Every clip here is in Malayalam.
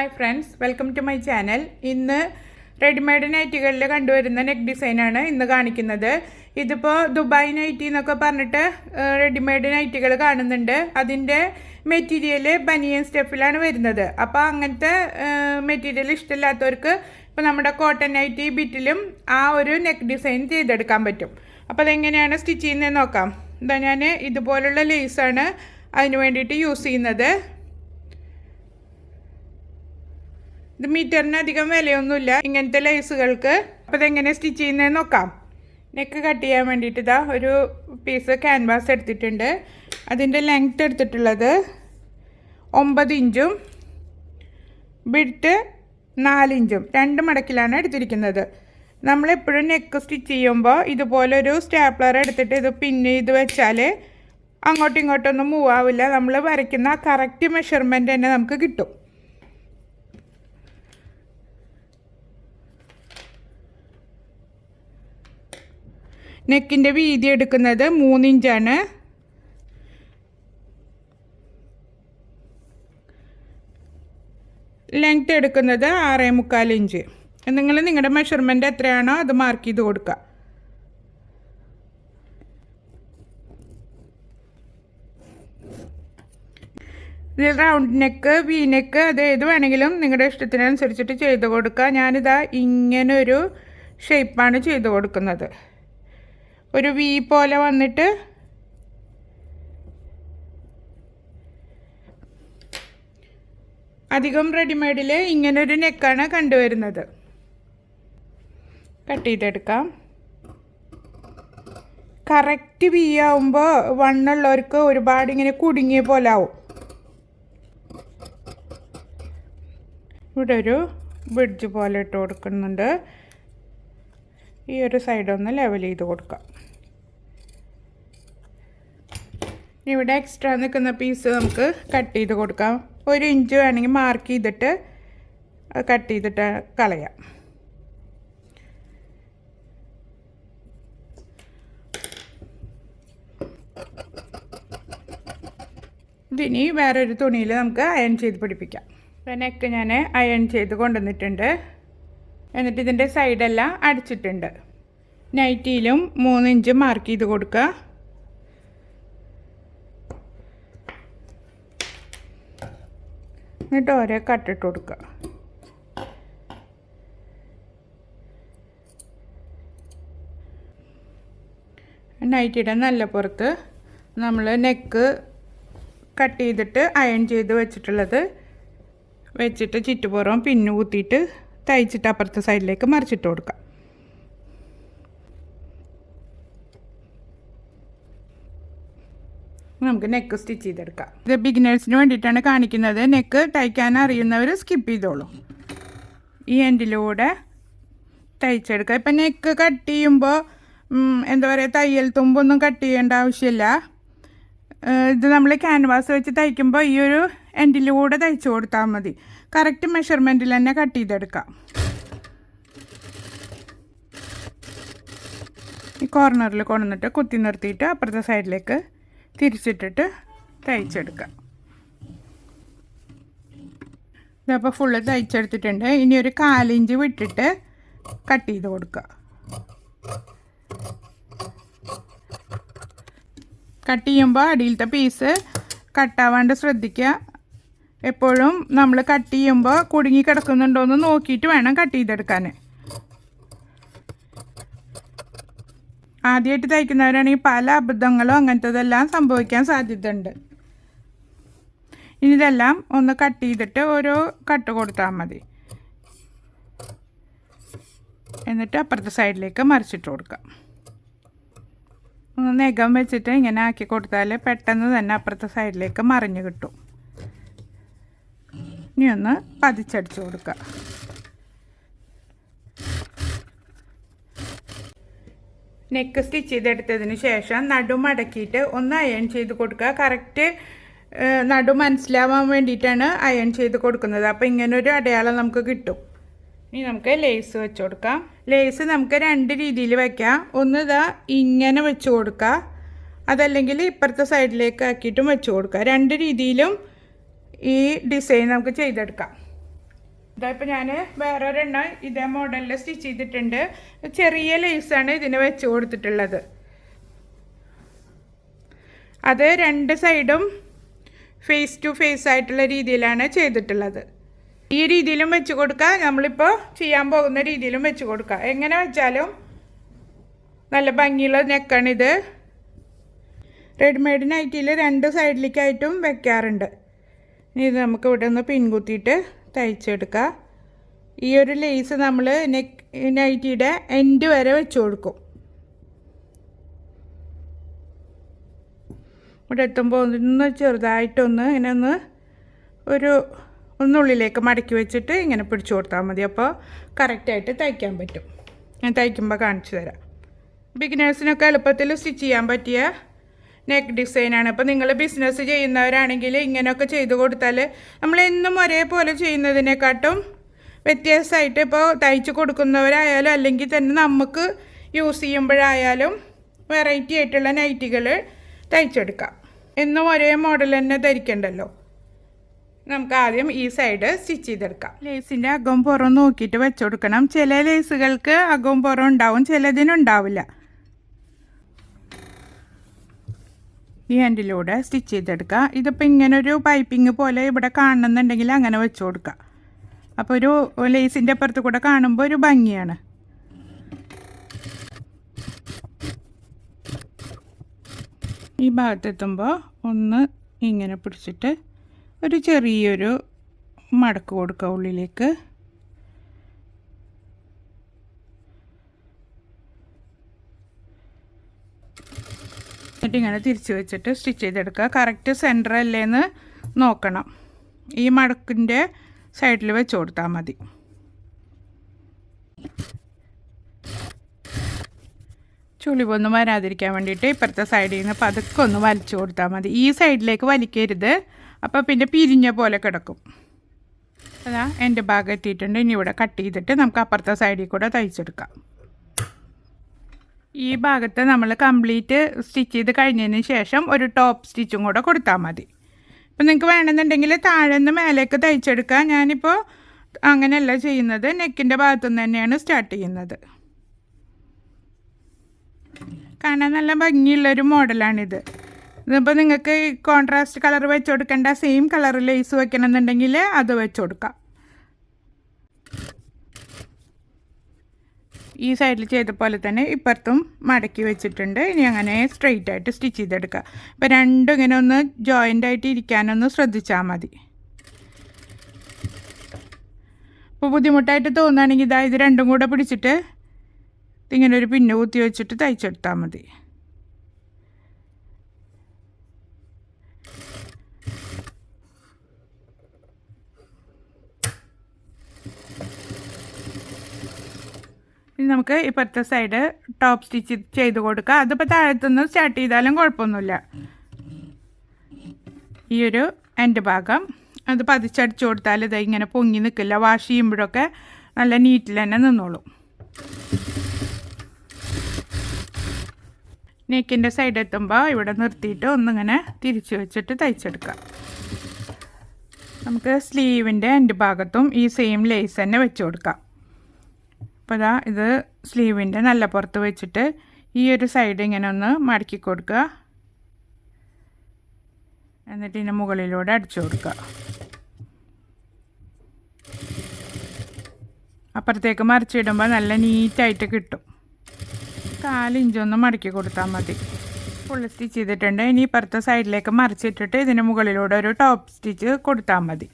Hi friends welcome to my channel ഇന്ന് റെഡിമെയ്ഡ് നൈറ്റികളിൽ കണ്ടുവരുന്ന നെക്ക് ഡിസൈനാണ് ഇന്ന് കാണിക്കുന്നത്. ഇതിപ്പോൾ ദുബായ് നൈറ്റി എന്നൊക്കെ പറഞ്ഞിട്ട് റെഡിമെയ്ഡ് നൈറ്റികൾ കാണുന്നുണ്ട്. അതിന്റെ മെറ്റീരിയൽ ബനിയൻ സ്റ്റെപ്പിലാണ് വരുന്നത്. അപ്പോൾ അങ്ങനത്തെ മെറ്റീരിയൽ ഇഷ്ടമില്ലാത്തവർക്ക് ഇപ്പോൾ നമ്മുടെ കോട്ടൺ നൈറ്റി ബിറ്റിലും ആ ഒരു നെക്ക് ഡിസൈൻ ചെയ്തെടുക്കാൻ പറ്റും. അപ്പോൾ അതെങ്ങനെയാണ് സ്റ്റിച്ച് ചെയ്യുന്നത് നോക്കാം. എന്താ ഞാൻ ഇതുപോലുള്ള ലേസാണ് അതിന് വേണ്ടിയിട്ട് യൂസ് ചെയ്യുന്നത്. ഇത് മീറ്ററിന് അധികം വിലയൊന്നുമില്ല. ഇങ്ങനത്തെ ലൈസുകൾക്ക്. അപ്പോൾ ഇതെങ്ങനെ സ്റ്റിച്ച് ചെയ്യുന്നത് നോക്കാം. നെക്ക് കട്ട് ചെയ്യാൻ വേണ്ടിയിട്ട് ഇതാ ഒരു പീസ് ക്യാൻവാസ് എടുത്തിട്ടുണ്ട്. അതിന്റെ ലെങ്ത് എടുത്തിട്ടുള്ളത് ഒമ്പത് ഇഞ്ചും വിഡ്ത്ത് നാലിഞ്ചും രണ്ട് മടക്കിലാണ് എടുത്തിരിക്കുന്നത്. നമ്മളെപ്പോഴും നെക്ക് സ്റ്റിച്ച് ചെയ്യുമ്പോൾ ഇതുപോലൊരു സ്റ്റാപ്ലർ എടുത്തിട്ട് ഇത് പിന്നെ ഇത് വെച്ചാൽ അങ്ങോട്ടും ഇങ്ങോട്ടൊന്നും മൂവ് ആവില്ല. നമ്മൾ വരയ്ക്കുന്ന കറക്റ്റ് മെഷർമെന്റ് തന്നെ നമുക്ക് കിട്ടും. നെക്കിന്റെ വീതി എടുക്കുന്നത് മൂന്നിഞ്ചാണ് ലെങ്ത് എടുക്കുന്നത് ആറേ മുക്കാൽ ഇഞ്ച്. നിങ്ങൾ നിങ്ങളുടെ മെഷർമെന്റ് എത്രയാണോ അത് മാർക്ക് ചെയ്ത് കൊടുക്കുക. ഇതിൽ റൗണ്ട് നെക്ക് വി നെക്ക് അത് ഏത് വേണമെങ്കിലും നിങ്ങളുടെ ഇഷ്ടത്തിനനുസരിച്ചിട്ട് ചെയ്ത് കൊടുക്കുക. ഞാനിതാ ഇങ്ങനൊരു ഷേപ്പാണ് ചെയ്ത് കൊടുക്കുന്നത്. ഒരു വി പോലെ വന്നിട്ട് അധികം റെഡിമെയ്ഡിൽ ഇങ്ങനൊരു നെക്കാണ് കണ്ടുവരുന്നത്. കട്ട് ചെയ്തെടുക്കാം. കറക്റ്റ് വി ആവുമ്പോൾ വണ്ണുള്ളവർക്ക് ഒരുപാട് ഇങ്ങനെ കുടുങ്ങിയ പോലെ ആവും. ഇവിടെ ഒരു ബ്രിഡ്ജ് പോലെ ഇട്ട് കൊടുക്കുന്നുണ്ട്. ഈ ഒരു സൈഡൊന്ന് ലെവൽ ചെയ്ത് കൊടുക്കാം. ഇവിടെ എക്സ്ട്രാ നിൽക്കുന്ന പീസ് നമുക്ക് കട്ട് ചെയ്ത് കൊടുക്കാം. ഒരു ഇഞ്ച് വേണമെങ്കിൽ മാർക്ക് ചെയ്തിട്ട് കട്ട് ചെയ്തിട്ട് കളയാം. ഇനി വേറൊരു തുണിയിൽ നമുക്ക് അയൺ ചെയ്ത് പിടിപ്പിക്കാം. നെക്ക് ഞാൻ അയൺ ചെയ്ത് കൊണ്ടുവന്നിട്ടുണ്ട്. എന്നിട്ട് ഇതിന്റെ സൈഡെല്ലാം അടിച്ചിട്ടുണ്ട്. നൈറ്റിയിലും മൂന്ന് ഇഞ്ച് മാർക്ക് ചെയ്ത് കൊടുക്കുക. എന്നിട്ട് ഓരോ കട്ടിട്ട് കൊടുക്കുക നൈറ്റിയുടെ നല്ല പുറത്ത് നമ്മൾ നെക്ക് കട്ട് ചെയ്തിട്ട് അയൺ ചെയ്ത് വെച്ചിട്ടുള്ളത് വെച്ചിട്ട് ചുറ്റുപുറം പിന്നു കുത്തിയിട്ട് തയ്ച്ചിട്ട് അപ്പുറത്തെ സൈഡിലേക്ക് മറിച്ചിട്ട് കൊടുക്കാം. നമുക്ക് നെക്ക് സ്റ്റിച്ച് ചെയ്തെടുക്കാം. ഇത് ബിഗിനേഴ്സിന് വേണ്ടിയിട്ടാണ് കാണിക്കുന്നത്. നെക്ക് തയ്ക്കാൻ അറിയുന്നവർ സ്കിപ്പ് ചെയ്തോളൂ. ഈ എൻഡിലൂടെ തയ്ച്ചെടുക്കുക. ഇപ്പം നെക്ക് കട്ട് ചെയ്യുമ്പോൾ എന്താ പറയുക തയ്യൽ തുമ്പൊന്നും കട്ട് ചെയ്യേണ്ട ആവശ്യമില്ല. ഇത് നമ്മൾ ക്യാൻവാസ് വെച്ച് തയ്ക്കുമ്പോൾ ഈ ഒരു എൻഡിലൂടെ തയ്ച്ചു കൊടുത്താൽ മതി. കറക്റ്റ് മെഷർമെന്റിൽ തന്നെ കട്ട് ചെയ്തെടുക്കാം. ഈ കോർണറിൽ കൊണ്ടുവന്നിട്ട് കുത്തി നിർത്തിയിട്ട് അപ്പുറത്തെ സൈഡിലേക്ക് തിരിച്ചിട്ടിട്ട് തയ്ച്ചെടുക്കാം. ഇതപ്പോൾ ഫുള്ള് തയ്ച്ചെടുത്തിട്ടുണ്ട്. ഇനി ഒരു കാലിഞ്ച് വിട്ടിട്ട് കട്ട് ചെയ്ത് കൊടുക്കുക കട്ട് ചെയ്യുമ്പോൾ അടിയിലത്തെ പീസ് കട്ടാവാണ്ട് ശ്രദ്ധിക്കുക. എപ്പോഴും നമ്മൾ കട്ട് ചെയ്യുമ്പോൾ കുടുങ്ങി കിടക്കുന്നുണ്ടോ എന്ന് നോക്കിയിട്ട് വേണം കട്ട് ചെയ്തെടുക്കാൻ. ആദ്യമായിട്ട് തയ്ക്കുന്നവരാണെങ്കിൽ പല അബദ്ധങ്ങളും അങ്ങനത്തതെല്ലാം സംഭവിക്കാൻ സാധ്യതയുണ്ട്. ഇനി ഇതെല്ലാം ഒന്ന് കട്ട് ചെയ്തിട്ട് ഓരോ കട്ട് കൊടുത്താൽ മതി. എന്നിട്ട് അപ്പുറത്തെ സൈഡിലേക്ക് മറിച്ചിട്ട് കൊടുക്കാം ഒന്ന് നെഗം വെച്ചിട്ട് ഇങ്ങനെ ആക്കി കൊടുത്താൽ പെട്ടെന്ന് തന്നെ അപ്പുറത്തെ സൈഡിലേക്ക് മറിഞ്ഞ് കിട്ടും. ഇനി ഒന്ന് പതിച്ചടിച്ച് കൊടുക്കുക. നെക്ക് സ്റ്റിച്ച് ചെയ്തെടുത്തതിന് ശേഷം നടു മടക്കിയിട്ട് ഒന്ന് അയൺ ചെയ്ത് കൊടുക്കുക. കറക്റ്റ് നടു മനസ്സിലാവാൻ വേണ്ടിയിട്ടാണ് അയൺ ചെയ്ത് കൊടുക്കുന്നത്. അപ്പോൾ ഇങ്ങനൊരു അടയാളം നമുക്ക് കിട്ടും. ഇനി നമുക്ക് ലേസ് വെച്ച് കൊടുക്കാം. ലേസ് നമുക്ക് രണ്ട് രീതിയിൽ വയ്ക്കാം ഒന്ന് ഇതാ ഇങ്ങനെ വെച്ച് കൊടുക്കുക അതല്ലെങ്കിൽ ഇപ്പുറത്തെ സൈഡിലേക്ക് ആക്കിയിട്ടും വെച്ച് കൊടുക്കുക രണ്ട് രീതിയിലും ഈ ഡിസൈൻ നമുക്ക് ചെയ്തെടുക്കാം. ഇതായപ്പോൾ ഞാൻ വേറൊരെണ്ണം ഇതേ മോഡലിൽ സ്റ്റിച്ച് ചെയ്തിട്ടുണ്ട്. ചെറിയ ലേസാണ് ഇതിന് വെച്ച് കൊടുത്തിട്ടുള്ളത്. അത് രണ്ട് സൈഡും ഫേസ് ടു ഫേസ് ആയിട്ടുള്ള രീതിയിലാണ് ചെയ്തിട്ടുള്ളത്. ഈ രീതിയിലും വെച്ച് കൊടുക്കുക നമ്മളിപ്പോൾ ചെയ്യാൻ പോകുന്ന രീതിയിലും വെച്ച് കൊടുക്കുക എങ്ങനെ വെച്ചാലും നല്ല ഭംഗിയുള്ള നെക്കാണിത്. റെഡിമെയ്ഡ് നൈറ്റിയിൽ രണ്ട് സൈഡിലേക്കായിട്ടും വെക്കാറുണ്ട്. ഇനി ഇത് നമുക്ക് ഇവിടെ ഒന്ന് പിൻകുത്തിയിട്ട് തയ്ച്ചെടുക്കുക. ഈ ഒരു ലേസ് നമ്മൾ നെക്ക് നൈറ്റിയുടെ എൻഡ് വരെ വെച്ച് കൊടുക്കും. ഇവിടെ എത്തുമ്പോൾ ഒന്ന് ചെറുതായിട്ടൊന്ന് ഇങ്ങനെ ഒന്ന് ഒരു ഒന്നുള്ളിലേക്ക് മടക്കി വെച്ചിട്ട് ഇങ്ങനെ പിടിച്ചു കൊടുത്താൽ മതി. അപ്പോൾ കറക്റ്റായിട്ട് തയ്ക്കാൻ പറ്റും. ഞാൻ തയ്ക്കുമ്പോൾ കാണിച്ചു തരാം. ബിഗിനേഴ്സിനൊക്കെ എളുപ്പത്തിൽ സ്റ്റിച്ച് ചെയ്യാൻ പറ്റിയ നെക്ക് ഡിസൈനാണ് അപ്പോൾ നിങ്ങൾ ബിസിനസ് ചെയ്യുന്നവരാണെങ്കിൽ ഇങ്ങനെയൊക്കെ ചെയ്ത് കൊടുത്താൽ നമ്മൾ എന്നും ഒരേപോലെ ചെയ്യുന്നതിനെക്കാട്ടും വ്യത്യാസമായിട്ട് ഇപ്പോൾ തയ്ച്ച് കൊടുക്കുന്നവരായാലും അല്ലെങ്കിൽ തന്നെ നമുക്ക് യൂസ് ചെയ്യുമ്പോഴായാലും വെറൈറ്റി ആയിട്ടുള്ള നൈറ്റികൾ തയ്ച്ചെടുക്കാം. എന്നും ഒരേ മോഡൽ തന്നെ ധരിക്കണ്ടല്ലോ. നമുക്ക് ആദ്യം ഈ സൈഡ് സ്റ്റിച്ച് ചെയ്തെടുക്കാം. ലേസിന്റെ അകവും പുറം നോക്കിയിട്ട് വെച്ചു കൊടുക്കണം. ചില ലേസുകൾക്ക് അകവും പുറം ഉണ്ടാവും ചിലതിനുണ്ടാവില്ല ഈ എൻഡിലൂടെ സ്റ്റിച്ച് ചെയ്തെടുക്കുക ഇതിപ്പോൾ ഒരു പൈപ്പിംഗ് പോലെ ഇവിടെ കാണുന്നുണ്ടെങ്കിൽ അങ്ങനെ വെച്ച് കൊടുക്കുക അപ്പോൾ ഒരു ലേസിന്റെ അപ്പുറത്ത് കൂടെ കാണുമ്പോൾ ഒരു ഭംഗിയാണ്. ഈ ഭാഗത്തെത്തുമ്പോൾ ഒന്ന് ഇങ്ങനെ പിടിച്ചിട്ട് ഒരു ചെറിയൊരു മടക്ക് കൊടുക്കുക ഉള്ളിലേക്ക്. എന്നിട്ട് ഇങ്ങനെ തിരിച്ച് വെച്ചിട്ട് സ്റ്റിച്ച് ചെയ്തെടുക്കുക. കറക്റ്റ് സെന്റർ അല്ലേന്ന് നോക്കണം. ഈ മടക്കിന്റെ സൈഡിൽ വെച്ച് കൊടുത്താൽ മതി. ചുളിവൊന്നും വരാതിരിക്കാൻ വേണ്ടിയിട്ട് ഇപ്പുറത്തെ സൈഡിൽ നിന്ന് പതുക്കെ ഒന്ന് വലിച്ചു കൊടുത്താൽ മതി. ഈ സൈഡിലേക്ക് വലിക്കരുത്. അപ്പോൾ പിന്നെ പിരിഞ്ഞ പോലെ കിടക്കും. അതാ എന്റെ ഭാഗം എത്തിയിട്ടുണ്ട്. ഇനി ഇവിടെ കട്ട് ചെയ്തിട്ട് നമുക്ക് അപ്പുറത്തെ സൈഡിൽ കൂടെ തയ്ച്ചെടുക്കാം. ഈ ഭാഗത്ത് നമ്മൾ കംപ്ലീറ്റ് സ്റ്റിച്ച് ചെയ്ത് കഴിഞ്ഞതിന് ശേഷം ഒരു ടോപ്പ് സ്റ്റിച്ചും കൂടെ കൊടുത്താൽ മതി. ഇപ്പം നിങ്ങൾക്ക് വേണമെന്നുണ്ടെങ്കിൽ താഴെ നിന്ന് മേലേക്ക് തയ്ച്ചെടുക്കാം. ഞാനിപ്പോൾ അങ്ങനെയല്ല ചെയ്യുന്നത്. നെക്കിന്റെ ഭാഗത്തുനിന്ന് തന്നെയാണ് സ്റ്റാർട്ട് ചെയ്യുന്നത്. കാണാൻ നല്ല ഭംഗിയുള്ളൊരു മോഡലാണിത്. ഇതിപ്പോൾ നിങ്ങൾക്ക് കോൺട്രാസ്റ്റ് കളർ വെച്ച് കൊടുക്കേണ്ട സെയിം കളർ ലേസ് വെക്കണമെന്നുണ്ടെങ്കിൽ അത് വെച്ച് കൊടുക്കാം. ഈ സൈഡിൽ ചെയ്ത പോലെ തന്നെ ഇപ്പുറത്തും മടക്കി വെച്ചിട്ടുണ്ട്. ഇനി അങ്ങനെ സ്ട്രെയിറ്റ് ആയിട്ട് സ്റ്റിച്ച് ചെയ്തെടുക്കുക അപ്പോൾ രണ്ടും ഇങ്ങനെ ഒന്ന് ജോയിന്റ് ആയിട്ട് ഇരിക്കാനൊന്ന് ശ്രദ്ധിച്ചാൽ മതി. അപ്പോൾ ബുദ്ധിമുട്ടായിട്ട് തോന്നുകയാണെങ്കിൽ ഇതാ ഇത് രണ്ടും കൂടെ പിടിച്ചിട്ട് ഇങ്ങനെ ഒരു പിന്ന് കുത്തി വെച്ചിട്ട് തയ്ച്ചെടുത്താൽ മതി. ഇനി നമുക്ക് ഇപ്പോഴത്തെ സൈഡ് ടോപ്പ് സ്റ്റിച്ച് ചെയ്ത് കൊടുക്കുക അതിപ്പോൾ താഴത്തുനിന്ന് സ്റ്റാർട്ട് ചെയ്താലും കുഴപ്പമൊന്നുമില്ല. ഈ ഒരു എന്റെ ഭാഗം. അത് പതിച്ചടിച്ചു കൊടുത്താൽ ഇത് ഇങ്ങനെ പൊങ്ങി നിൽക്കില്ല. വാഷ് ചെയ്യുമ്പോഴൊക്കെ നല്ല നീറ്റിൽ തന്നെ നിന്നോളും. നെക്കിന്റെ സൈഡ് എത്തുമ്പോൾ ഇവിടെ നിർത്തിയിട്ട് ഒന്നിങ്ങനെ തിരിച്ചു വെച്ചിട്ട് തയ്ച്ചെടുക്കാം. നമുക്ക് സ്ലീവിന്റെ എന്റെ ഭാഗത്തും ഈ സെയിം ലേസ് തന്നെ വെച്ച് കൊടുക്കാം. അപ്പോൾ ഇതാ ഇത് സ്ലീവിന്റെ നല്ല പുറത്ത് വെച്ചിട്ട് ഈ ഒരു സൈഡ് ഇങ്ങനെ ഒന്ന് മടക്കി കൊടുക്കുക. എന്നിട്ട് ഇതിന്റെ മുകളിലൂടെ അടിച്ചു കൊടുക്കുക. അപ്പുറത്തേക്ക് മറിച്ചിടുമ്പോൾ നല്ല നീറ്റായിട്ട് കിട്ടും. കാലിഞ്ചൊന്ന് മടക്കി കൊടുത്താൽ മതി. ഫുൾ സ്റ്റിച്ച് ചെയ്തിട്ടുണ്ട്. ഇനി ഇപ്പുറത്തെ സൈഡിലേക്ക് മറിച്ചിട്ടിട്ട് ഇതിന് മുകളിലൂടെ ഒരു ടോപ്പ് സ്റ്റിച്ച് കൊടുത്താൽ മതി.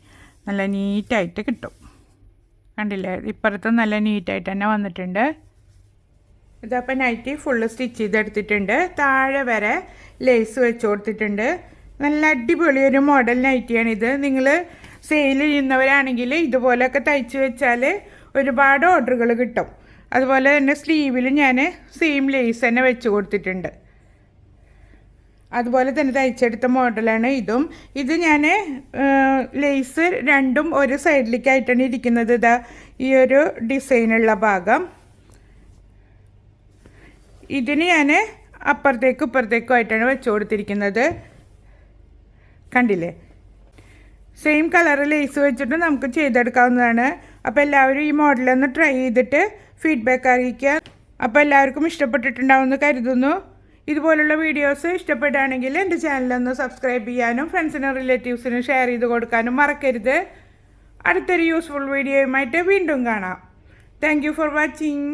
നല്ല നീറ്റായിട്ട് കിട്ടും. കണ്ടില്ലേ? ഇപ്പുറത്ത് നല്ല നീറ്റായിട്ട് തന്നെ വന്നിട്ടുണ്ട്. ഇതപ്പോൾ നൈറ്റി ഫുള്ള് സ്റ്റിച്ച് ചെയ്തെടുത്തിട്ടുണ്ട്. താഴെ വരെ ലേസ് വെച്ച് കൊടുത്തിട്ടുണ്ട്. നല്ല അടിപൊളി ഒരു മോഡൽ നൈറ്റിയാണിത് നിങ്ങൾ സെയിൽ ചെയ്യുന്നവരാണെങ്കിൽ ഇതുപോലെയൊക്കെ തയ്ച്ച് വെച്ചാൽ ഒരുപാട് ഓർഡറുകൾ കിട്ടും. അതുപോലെ തന്നെ സ്ലീവിൽ ഞാൻ സെയിം ലേസ് തന്നെ വെച്ച് കൊടുത്തിട്ടുണ്ട്. അതുപോലെ തന്നെ തയ്ച്ചെടുത്ത മോഡലാണ് ഇതും. ഇത് ഞാൻ ലേസ് രണ്ടും ഒരു സൈഡിലേക്കായിട്ടാണ് ഇരിക്കുന്നത്. ഇതാ ഈ ഒരു ഡിസൈനുള്ള ഭാഗം. ഇതിന് ഞാൻ അപ്പുറത്തേക്കും ഇപ്പുറത്തേക്കും ആയിട്ടാണ് വെച്ചു കൊടുത്തിരിക്കുന്നത്. കണ്ടില്ലേ? സെയിം കളർ ലേസ് വെച്ചിട്ട് നമുക്ക് ചെയ്തെടുക്കാവുന്നതാണ്. അപ്പോൾ എല്ലാവരും ഈ മോഡലൊന്ന് ട്രൈ ചെയ്തിട്ട് ഫീഡ്ബാക്ക് അറിയിക്കുക. അപ്പോൾ എല്ലാവർക്കും ഇഷ്ടപ്പെട്ടിട്ടുണ്ടാവുമെന്ന് കരുതുന്നു. ഇതുപോലുള്ള വീഡിയോസ് ഇഷ്ടപ്പെടുകയാണെങ്കിൽ എന്റെ ചാനലൊന്ന് സബ്സ്ക്രൈബ് ചെയ്യാനും ഫ്രണ്ട്സിനും റിലേറ്റീവ്സിനും ഷെയർ ചെയ്ത് കൊടുക്കാനും മറക്കരുത്. അടുത്തൊരു യൂസ്ഫുൾ വീഡിയോയുമായിട്ട് വീണ്ടും കാണാം. Thank for watching